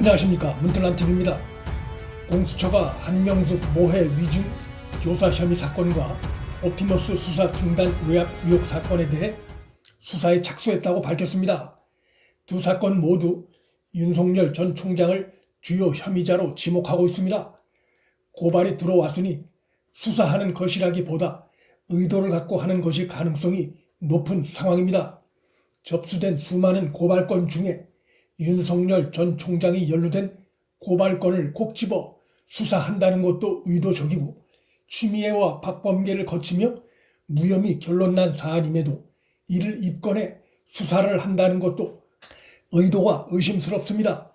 안녕하십니까 문틀란TV입니다. 공수처가 한명숙 모해 위증 교사 혐의 사건과 옵티머스 수사 중단 외압 의혹 사건에 대해 수사에 착수했다고 밝혔습니다. 두 사건 모두 윤석열 전 총장을 주요 혐의자로 지목하고 있습니다. 고발이 들어왔으니 수사하는 것이라기보다 의도를 갖고 하는 것이 가능성이 높은 상황입니다. 접수된 수많은 고발건 중에 윤석열 전 총장이 연루된 고발건을 콕 집어 수사한다는 것도 의도적이고 추미애와 박범계를 거치며 무혐의 결론난 사안임에도 이를 입건해 수사를 한다는 것도 의도가 의심스럽습니다.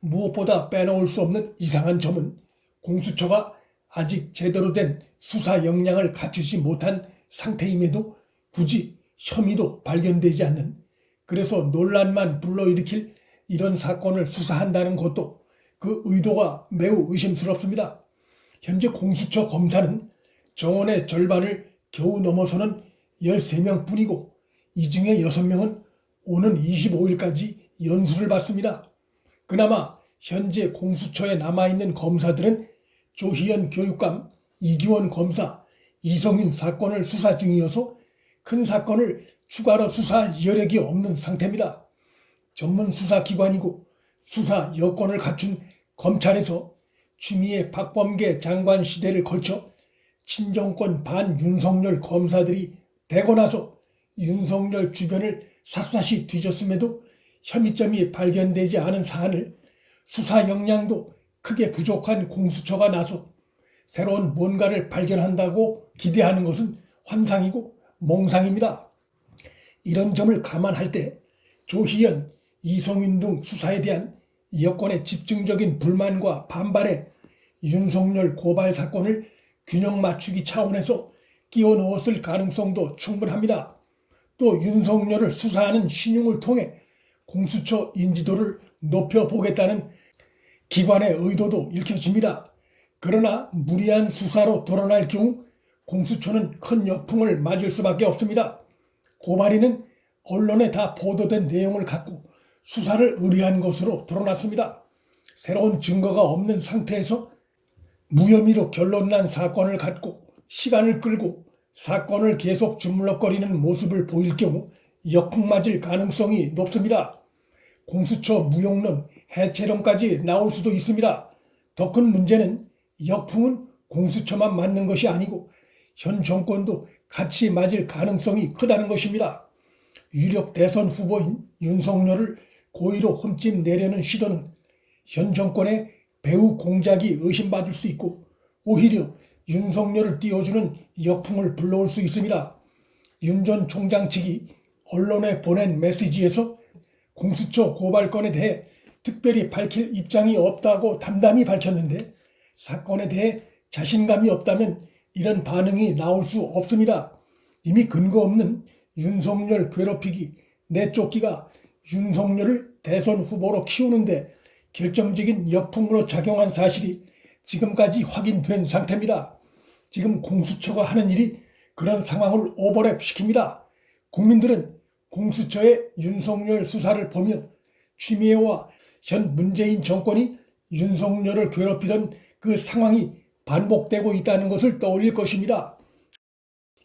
무엇보다 빼놓을 수 없는 이상한 점은 공수처가 아직 제대로 된 수사 역량을 갖추지 못한 상태임에도 굳이 혐의도 발견되지 않는 그래서 논란만 불러일으킬 이런 사건을 수사한다는 것도 그 의도가 매우 의심스럽습니다. 현재 공수처 검사는 정원의 절반을 겨우 넘어서는 13명 뿐이고 이 중에 6명은 오는 25일까지 연수를 받습니다. 그나마 현재 공수처에 남아있는 검사들은 조희연 교육감, 이기원 검사, 이성윤 사건을 수사 중이어서 큰 사건을 추가로 수사할 여력이 없는 상태입니다. 전문 수사기관이고 수사 여건을 갖춘 검찰에서 추미애 박범계 장관 시대를 걸쳐 친정권 반 윤석열 검사들이 되고 나서 윤석열 주변을 샅샅이 뒤졌음에도 혐의점이 발견되지 않은 사안을 수사 역량도 크게 부족한 공수처가 나서 새로운 뭔가를 발견한다고 기대하는 것은 환상이고 몽상입니다. 이런 점을 감안할 때 조희연, 이성윤 등 수사에 대한 여권의 집중적인 불만과 반발에 윤석열 고발 사건을 균형 맞추기 차원에서 끼워 넣었을 가능성도 충분합니다. 또 윤석열을 수사하는 신용을 통해 공수처 인지도를 높여보겠다는 기관의 의도도 읽혀집니다. 그러나 무리한 수사로 드러날 경우 공수처는 큰 역풍을 맞을 수밖에 없습니다. 고발인은 언론에 다 보도된 내용을 갖고 수사를 의뢰한 것으로 드러났습니다. 새로운 증거가 없는 상태에서 무혐의로 결론난 사건을 갖고 시간을 끌고 사건을 계속 주물럭거리는 모습을 보일 경우 역풍 맞을 가능성이 높습니다. 공수처 무용론, 해체론까지 나올 수도 있습니다. 더 큰 문제는 역풍은 공수처만 맞는 것이 아니고 현 정권도 같이 맞을 가능성이 크다는 것입니다. 유력 대선 후보인 윤석열을 고의로 흠집 내려는 시도는 현 정권의 배후 공작이 의심받을 수 있고 오히려 윤석열을 띄워주는 역풍을 불러올 수 있습니다. 윤 전 총장 측이 언론에 보낸 메시지에서 공수처 고발건에 대해 특별히 밝힐 입장이 없다고 담담히 밝혔는데 사건에 대해 자신감이 없다면 이런 반응이 나올 수 없습니다. 이미 근거 없는 윤석열 괴롭히기, 내쫓기가 윤석열을 대선 후보로 키우는데 결정적인 역풍으로 작용한 사실이 지금까지 확인된 상태입니다. 지금 공수처가 하는 일이 그런 상황을 오버랩 시킵니다. 국민들은 공수처의 윤석열 수사를 보며 취미애와 현 문재인 정권이 윤석열을 괴롭히던 그 상황이 반복되고 있다는 것을 떠올릴 것입니다.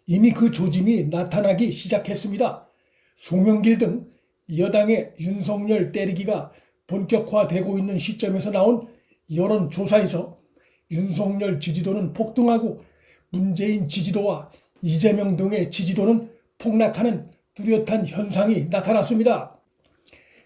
이미 그 조짐이 나타나기 시작했습니다. 송영길 등 여당의 윤석열 때리기가 본격화되고 있는 시점에서 나온 여론조사에서 윤석열 지지도는 폭등하고 문재인 지지도와 이재명 등의 지지도는 폭락하는 뚜렷한 현상이 나타났습니다.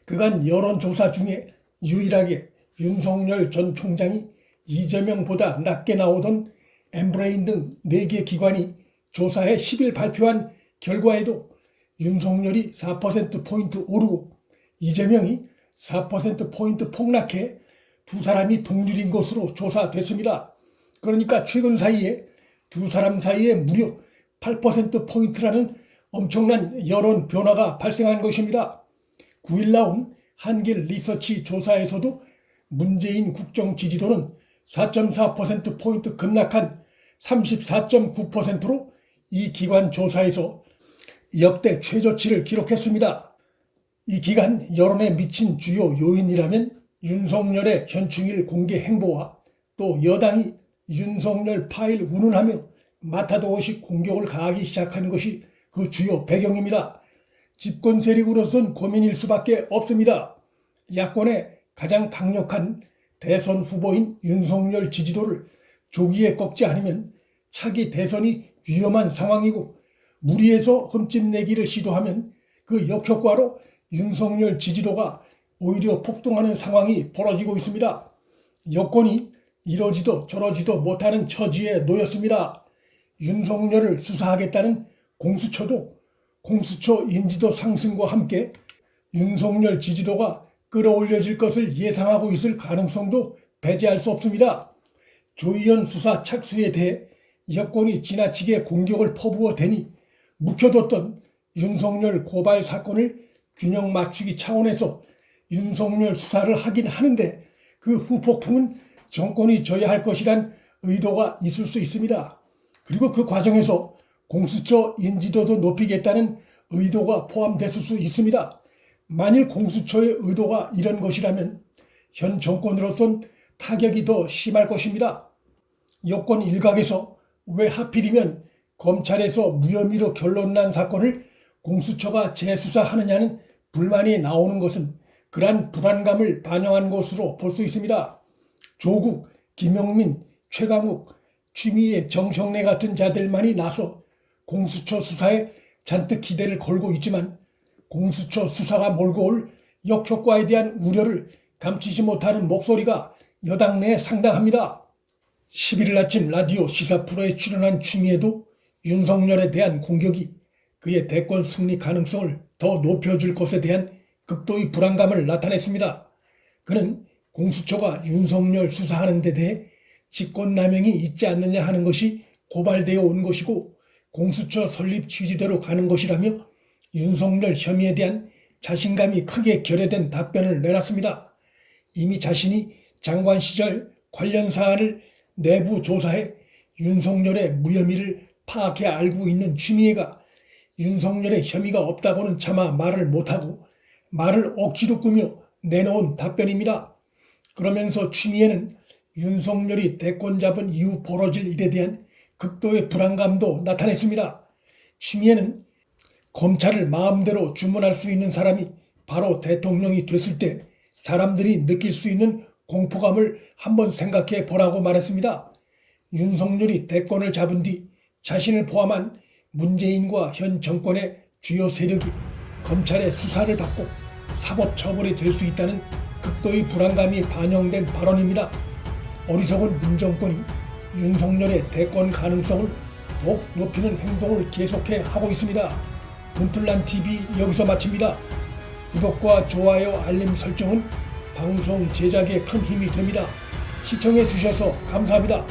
그간 여론조사 중에 유일하게 윤석열 전 총장이 이재명보다 낮게 나오던 엠브레인 등 4개 기관이 조사에 10일 발표한 결과에도 윤석열이 4%포인트 오르고 이재명이 4%포인트 폭락해 두 사람이 동률인 것으로 조사됐습니다. 그러니까 최근 사이에 두 사람 사이에 무려 8%포인트라는 엄청난 여론 변화가 발생한 것입니다. 9일 나온 한길 리서치 조사에서도 문재인 국정 지지도는 4.4%포인트 급락한 34.9%로 이 기관 조사에서 역대 최저치를 기록했습니다. 이 기간 여론에 미친 주요 요인이라면 윤석열의 현충일 공개 행보와 또 여당이 윤석열 파일 운운하며 마타도어식 공격을 가하기 시작하는 것이 그 주요 배경입니다. 집권 세력으로선 고민일 수밖에 없습니다. 야권의 가장 강력한 대선 후보인 윤석열 지지도를 조기에 꺾지 않으면 차기 대선이 위험한 상황이고 무리해서 흠집내기를 시도하면 그 역효과로 윤석열 지지도가 오히려 폭등하는 상황이 벌어지고 있습니다. 여권이 이러지도 저러지도 못하는 처지에 놓였습니다. 윤석열을 수사하겠다는 공수처도 공수처 인지도 상승과 함께 윤석열 지지도가 끌어올려질 것을 예상하고 있을 가능성도 배제할 수 없습니다. 조희연 수사 착수에 대해 여권이 지나치게 공격을 퍼부어 대니 묵혀뒀던 윤석열 고발 사건을 균형 맞추기 차원에서 윤석열 수사를 하긴 하는데 그 후폭풍은 정권이 져야 할 것이란 의도가 있을 수 있습니다. 그리고 그 과정에서 공수처 인지도도 높이겠다는 의도가 포함됐을 수 있습니다. 만일 공수처의 의도가 이런 것이라면 현 정권으로선 타격이 더 심할 것입니다. 여권 일각에서 왜 하필이면 검찰에서 무혐의로 결론난 사건을 공수처가 재수사하느냐는 불만이 나오는 것은 그러한 불안감을 반영한 것으로 볼 수 있습니다. 조국, 김용민, 최강욱, 취미의 정청래 같은 자들만이 나서 공수처 수사에 잔뜩 기대를 걸고 있지만 공수처 수사가 몰고 올 역효과에 대한 우려를 감추지 못하는 목소리가 여당 내에 상당합니다. 11일 아침 라디오 시사 프로에 출연한 추미애도 윤석열에 대한 공격이 그의 대권 승리 가능성을 더 높여줄 것에 대한 극도의 불안감을 나타냈습니다. 그는 공수처가 윤석열 수사하는 데 대해 직권남용이 있지 않느냐 하는 것이 고발되어 온 것이고 공수처 설립 취지대로 가는 것이라며 윤석열 혐의에 대한 자신감이 크게 결여된 답변을 내놨습니다. 이미 자신이 장관 시절 관련 사안을 내부 조사해 윤석열의 무혐의를 파악해 알고 있는 취미애가 윤석열의 혐의가 없다고는 차마 말을 못하고 말을 억지로 꾸며 내놓은 답변입니다. 그러면서 취미애는 윤석열이 대권 잡은 이후 벌어질 일에 대한 극도의 불안감도 나타냈습니다. 취미애는 검찰을 마음대로 주문할 수 있는 사람이 바로 대통령이 됐을 때 사람들이 느낄 수 있는 공포감을 한번 생각해 보라고 말했습니다. 윤석열이 대권을 잡은 뒤 자신을 포함한 문재인과 현 정권의 주요 세력이 검찰의 수사를 받고 사법 처벌이 될 수 있다는 극도의 불안감이 반영된 발언입니다. 어리석은 문정권이 윤석열의 대권 가능성을 더욱 높이는 행동을 계속해 하고 있습니다. 문틀란 TV 여기서 마칩니다. 구독과 좋아요, 알림 설정은 방송 제작에 큰 힘이 됩니다. 시청해 주셔서 감사합니다.